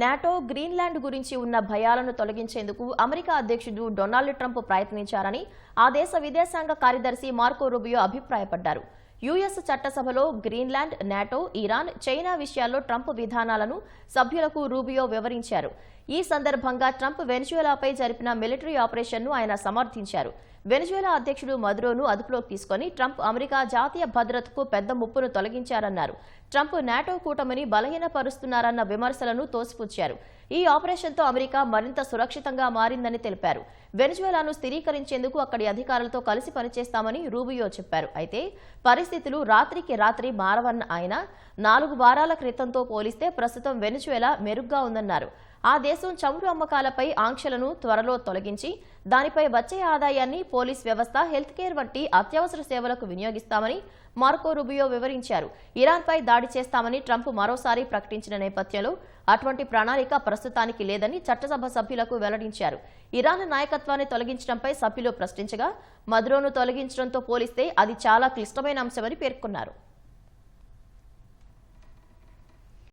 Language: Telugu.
నాటో గ్రీన్లాండ్ గురించి ఉన్న భయాలను తొలగించేందుకు అమెరికా అధ్యక్షుడు డొనాల్డ్ ట్రంప్ ప్రయత్నించారని ఆ దేశ విదేశాంగ కార్యదర్శి మార్కో రూబియో అభిప్రాయపడ్డారు. యుఎస్ చట్టసభలో గ్రీన్లాండ్ నాటో ఇరాన్ చైనా విషయాల్లో ట్రంప్ విధానాలను సభ్యులకు రూబియో వివరించారు. ఈ సందర్భంగా ట్రంప్ వెనిజువెలాపై జరిపిన మిలిటరీ ఆపరేషన్ను ఆయన సమర్థించారు. వెనిజువెలా అధ్యక్షుడు మదురోను అదుపులోకి తీసుకొని ట్రంప్ అమెరికా జాతీయ భద్రతకు పెద్ద ముప్పును తొలగించారన్నారు. ట్రంప్ నాటో కూటమిని బలహీనపరుస్తున్నారన్న విమర్శలను తోసిపుచ్చారు. ఈ ఆపరేషన్తో అమెరికా మరింత సురక్షితంగా మారిందని తెలిపారు. వెనిజువెలాను స్థిరీకరించేందుకు అక్కడి అధికారులతో కలిసి పనిచేస్తామని రూబియో చెప్పారు. అయితే పరిస్థితులు రాత్రికి రాత్రి మారవన్న ఆయన నాలుగు వారాల క్రితంతో పోలిస్తే ప్రస్తుతం వెనిజువెలా మెరుగ్గా ఉందన్నారు. ఆ దేశం చమురు అమ్మకాలపై ఆంక్షలను త్వరలో తొలగించి దానిపై వచ్చే ఆదాయాన్ని పోలీస్ వ్యవస్థ హెల్త్ కేర్ వంటి అత్యవసర సేవలకు వినియోగిస్తామని మార్కో రుబియో వివరించారు. ఇరాన్పై దాడి చేస్తామని ట్రంప్ మరోసారి ప్రకటించిన నేపథ్యంలో అటువంటి ప్రణాళిక ప్రస్తుతానికి లేదని చట్టసభ సభ్యులకు వెల్లడించారు. ఇరాన్ నాయకత్వాన్ని తొలగించడంపై సభ్యులు ప్రశ్నించగా మద్రోను తొలగించడంతో పోలిస్తే అది చాలా క్లిష్టమైన అంశమని పేర్కొన్నారు.